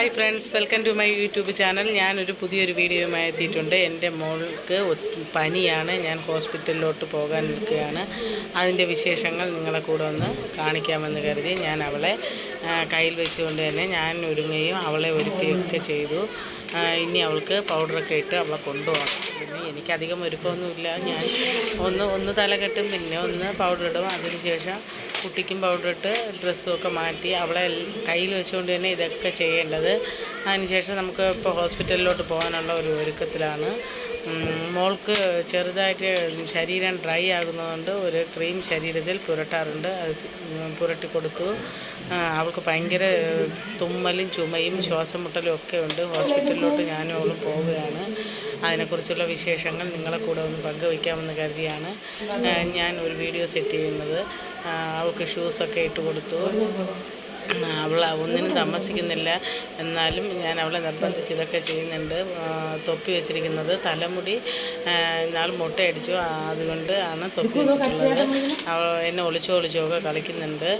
Hi friends welcome to my YouTube channel ഞാനൊരു പുതിയൊരു വീഡിയോയുമായി എത്തിയിട്ടുണ്ട്. എന്റെ മോൾക്ക് പനിയാണ്. ഞാൻ ഹോസ്പിറ്റലിലോട്ട് പോകാൻ നിൽക്കുകയാണ്. അതിന്റെ വിശേഷങ്ങൾ നിങ്ങളെ കൂടെ ഒന്ന് കാണിക്കാമെന്ന് കരുതി ഞാൻ അവളെ കയ്യിൽ വെച്ചുകൊണ്ട് തന്നെ ഞാൻ ഒരുങ്ങുകയും അവളെ ഒരുക്കുകയൊക്കെ ചെയ്തു. ഇനി അവൾക്ക് പൗഡറൊക്കെ ഇട്ട് അവളെ കൊണ്ടുപോകണം. പിന്നെ എനിക്കധികം ഒരുക്കമൊന്നുമില്ല ഞാൻ ഒന്ന് ഒന്ന് തലകെട്ടും പിന്നെ ഒന്ന് പൗഡർ ഇടും. അതിനുശേഷം കുട്ടിക്കും പൗഡർ ഇട്ട് ഡ്രസ്സും ഒക്കെ മാറ്റി അവളെ കയ്യിൽ വെച്ചുകൊണ്ട് തന്നെ ഇതൊക്കെ ചെയ്യേണ്ടത്. അതിനുശേഷം നമുക്ക് ഇപ്പോൾ ഹോസ്പിറ്റലിലോട്ട് പോകാനുള്ള ഒരു ഒരുക്കത്തിലാണ്. മോൾക്ക് ചെറുതായിട്ട് ശരീരം ഡ്രൈ ആകുന്നതുകൊണ്ട് ഒരു ക്രീം ശരീരത്തിൽ പുരട്ടാറുണ്ട്. അത് പുരട്ടി കൊടുത്തു. അവൾക്ക് ഭയങ്കര തുമ്മലും ചുമയും ശ്വാസം മുട്ടലും ഒക്കെ ഉണ്ട്. ഹോസ്പിറ്റലിലോട്ട് ഞാനും അവളും പോവുകയാണ്. അതിനെക്കുറിച്ചുള്ള വിശേഷങ്ങൾ നിങ്ങളെ കൂടെ ഒന്ന് പങ്കുവയ്ക്കാമെന്ന് കരുതിയാണ്. ഞാൻ ഒരു വീഡിയോ സെറ്റ് ചെയ്യുന്നത്. അവൾക്ക് ഷൂസൊക്കെ ഇട്ട് കൊടുത്തു. അവൾ ഒന്നിനും താമസിക്കുന്നില്ല. എന്നാലും ഞാൻ അവളെ നിർബന്ധിച്ച് ഇതൊക്കെ ചെയ്യുന്നുണ്ട്. തൊപ്പി വെച്ചിരിക്കുന്നത് തലമുടി ഇന്നാൾ മുട്ടയടിച്ചു. അതുകൊണ്ട് ആണ് തൊപ്പി വെച്ചിട്ടുള്ളത്. അവൾ എന്നെ ഒളിച്ചോ ഒളിച്ചോ ഒക്കെ കളിക്കുന്നുണ്ട്.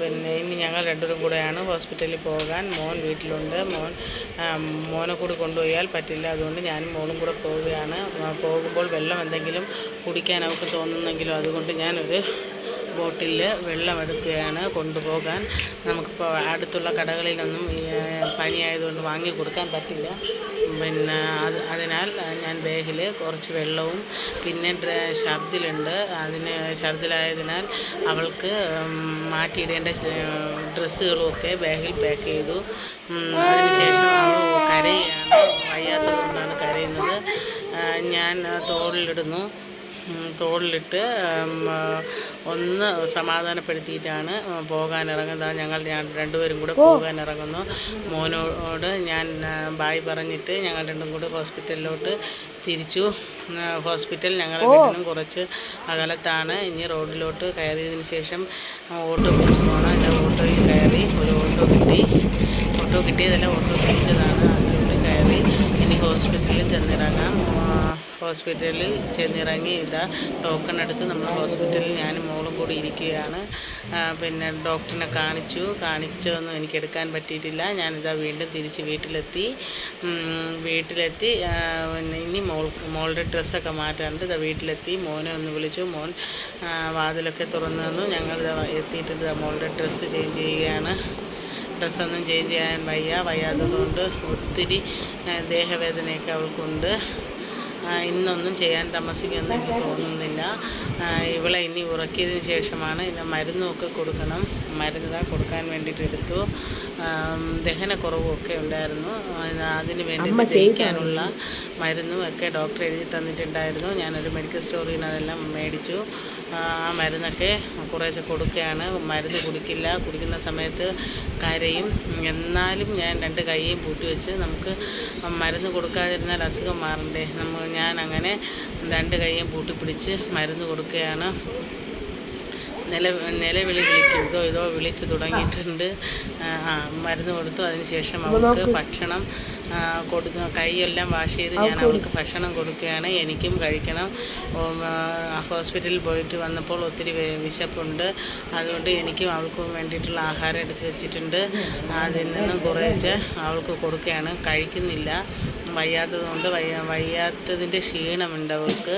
പിന്നെ ഇനി ഞങ്ങൾ രണ്ടുപേരും കൂടെയാണ് ഹോസ്പിറ്റലിൽ പോകാൻ. മോൻ വീട്ടിലുണ്ട്. മോൻ മോനെ കൂടി കൊണ്ടുപോയാൽ പറ്റില്ല. അതുകൊണ്ട് ഞാനും മോളും കൂടെ പോവുകയാണ്. പോകുമ്പോൾ വെള്ളം എന്തെങ്കിലും കുടിക്കാൻ അവൾക്ക് തോന്നുന്നെങ്കിലും അതുകൊണ്ട് ഞാനൊരു ബോട്ടിൽ വെള്ളമെടുക്കുകയാണ് കൊണ്ടുപോകാൻ. നമുക്കിപ്പോൾ അടുത്തുള്ള കടകളിലൊന്നും പനിയായതുകൊണ്ട് വാങ്ങി കൊടുക്കാൻ പറ്റില്ല. പിന്നെ അത് അതിനാൽ ഞാൻ ബാഗിൽ കുറച്ച് വെള്ളവും പിന്നെ ഛർദിലുണ്ട് അതിന് ഛർദിലായതിനാൽ അവൾക്ക് മാറ്റിയിടേണ്ട ഡ്രസ്സുകളുമൊക്കെ ബാഗിൽ പാക്ക് ചെയ്തു. അതിനുശേഷം അവൾ കരയുകയാണ്. വയ്യാത്തതുകൊണ്ടാണ് കരയുന്നത്. ഞാൻ തോളിലിടുന്നു. തോളിലിട്ട് ഒന്ന് സമാധാനപ്പെടുത്തിയിട്ടാണ് പോകാൻ ഇറങ്ങുന്നത് ഞങ്ങൾ ഞാൻ രണ്ടുപേരും കൂടെ പോകാൻ ഇറങ്ങുന്നു മോനോട് ഞാൻ ബായ് പറഞ്ഞിട്ട് ഞങ്ങൾ രണ്ടും കൂടെ ഹോസ്പിറ്റലിലോട്ട് തിരിച്ചു. ഹോസ്പിറ്റൽ ഞങ്ങളുടെ വീട്ടിലും കുറച്ച് അകലത്താണ്. ഇനി റോഡിലോട്ട് കയറിയതിന് ശേഷം ഓട്ടോ പിടിച്ച് പോകണം എന്റെ ഓട്ടോയിൽ കയറി ഒരു ഓട്ടോ കിട്ടി. ഓട്ടോ കിട്ടിയതല്ല ഓട്ടോ പിടിച്ചതാണ്. അതിലൂടെ കയറി ഇനി ഹോസ്പിറ്റലിൽ ചെന്നിറങ്ങി ഇതാ ടോക്കൺ എടുത്ത് നമ്മൾ ഹോസ്പിറ്റലിൽ ഞാൻ മോളും കൂടി ഇരിക്കുകയാണ്. പിന്നെ ഡോക്ടറിനെ കാണിച്ചു. കാണിച്ചതൊന്നും എനിക്ക് എടുക്കാൻ പറ്റിയിട്ടില്ല. ഞാനിതാ വീണ്ടും തിരിച്ച് വീട്ടിലെത്തി. വീട്ടിലെത്തി. ഇനി മോൾ മോളുടെ ഡ്രസ്സൊക്കെ മാറ്റാണ്ട് ഇതാ വീട്ടിലെത്തി. മോനെ ഒന്ന് വിളിച്ചു. മോൻ വാതിലൊക്കെ തുറന്നു തന്നു. ഞങ്ങൾ എത്തിയിട്ടുണ്ട്. മോളുടെ ഡ്രസ്സ് ചേഞ്ച് ചെയ്യുകയാണ്. ഡ്രസ്സൊന്നും ചേഞ്ച് ചെയ്യാൻ വയ്യ. വയ്യാത്തതുകൊണ്ട് ഒത്തിരി ദേഹവേദനയൊക്കെ അവൾക്കുണ്ട്. ഇന്നൊന്നും ചെയ്യാൻ താമസിക്കുമെന്ന് എനിക്ക് തോന്നുന്നില്ല. ഇവളെ ഇനി ഉറക്കിയതിന് ശേഷമാണ് ഇതിന് മരുന്നുമൊക്കെ കൊടുക്കണം. മരുന്ന് കൊടുക്കാൻ വേണ്ടിയിട്ട് എടുത്തു. ദഹനക്കുറവുമൊക്കെ ഉണ്ടായിരുന്നു. അതിന് വേണ്ടി ജയിക്കാനുള്ള മരുന്നും ഒക്കെ ഡോക്ടർ എഴുതി തന്നിട്ടുണ്ടായിരുന്നു. ഞാനൊരു മെഡിക്കൽ സ്റ്റോറിൽ നിന്ന് അതെല്ലാം മേടിച്ചു. ആ ആ മരുന്നൊക്കെ കുറേശ്ശെ കൊടുക്കുകയാണ്. മരുന്ന് കുടിക്കില്ല. കുടിക്കുന്ന സമയത്ത് കരയും. എന്നാലും ഞാൻ രണ്ട് കൈയും പൂട്ടി വെച്ച് നമുക്ക് മരുന്ന് കൊടുക്കാതിരുന്നാൽ അസുഖം മാറണ്ടേ. നമ്മൾ ഞാൻ അങ്ങനെ രണ്ട് കൈയും പൂട്ടി പിടിച്ച് മരുന്ന് കൊടുക്കുകയാണ്. നില നിലവിളി വിളിക്കും ഇതോ ഇതോ വിളിച്ചു തുടങ്ങിയിട്ടുണ്ട്. മരുന്ന് കൊടുത്തു. അതിന് ശേഷം അവൾക്ക് ഭക്ഷണം ആ, കൊടുക്ക കൈയെല്ലാം വാഷ് ചെയ്ത് ഞാൻ അവൾക്ക് ഭക്ഷണം കൊടുക്കുകയാണ്. എനിക്കും കഴിക്കണം. ഹോസ്പിറ്റലിൽ പോയിട്ട് വന്നപ്പോൾ ഒത്തിരി വിശപ്പുണ്ട്. അതുകൊണ്ട് എനിക്കും അവൾക്കും വേണ്ടിയിട്ടുള്ള ആഹാരം എടുത്ത് വെച്ചിട്ടുണ്ട്. അതിൽ നിന്നും കുറേച്ച് അവൾക്ക് കൊടുക്കുകയാണ്. കഴിക്കുന്നില്ല. വയ്യാത്തതുകൊണ്ട് വയ്യ വയ്യാത്തതിന്റെ ക്ഷീണമുണ്ട് അവൾക്ക്.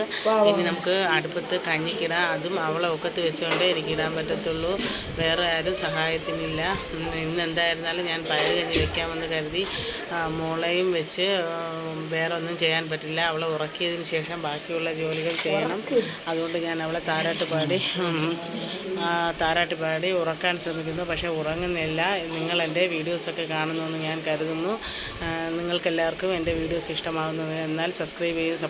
ഇനി നമുക്ക് അടുപ്പത്ത് കഞ്ഞിക്കിടാം. അതും അവളെ ഒക്കത്ത് വെച്ചുകൊണ്ടേ എനിക്ക് ഇടാൻ പറ്റത്തുള്ളൂ. വേറെ ആരും സഹായത്തിനില്ല. ഇന്ന് എന്തായിരുന്നാലും ഞാൻ പയർ കഞ്ഞി വെക്കാമെന്ന് കരുതി ആ, മോളെയും വെച്ച് വേറെ ഒന്നും ചെയ്യാൻ പറ്റില്ല. അവളെ ഉറക്കിയതിന് ശേഷം ബാക്കിയുള്ള ജോലികൾ ചെയ്യണം. അതുകൊണ്ട് ഞാൻ അവളെ താരാട്ട് പാടി താരാട്ട് പാടി ഉറക്കാൻ ശ്രമിക്കുന്നു. പക്ഷേ ഉറങ്ങുന്നില്ല. നിങ്ങൾ എന്റെ വീഡിയോസൊക്കെ കാണുന്നു എന്ന് ഞാൻ കരുതുന്നു. നിങ്ങൾക്കെല്ലാവർക്കും എന്റെ വീഡിയോസ് ഇഷ്ടമാകുന്നു എന്നാൽ സബ്സ്ക്രൈബ് ചെയ്ത്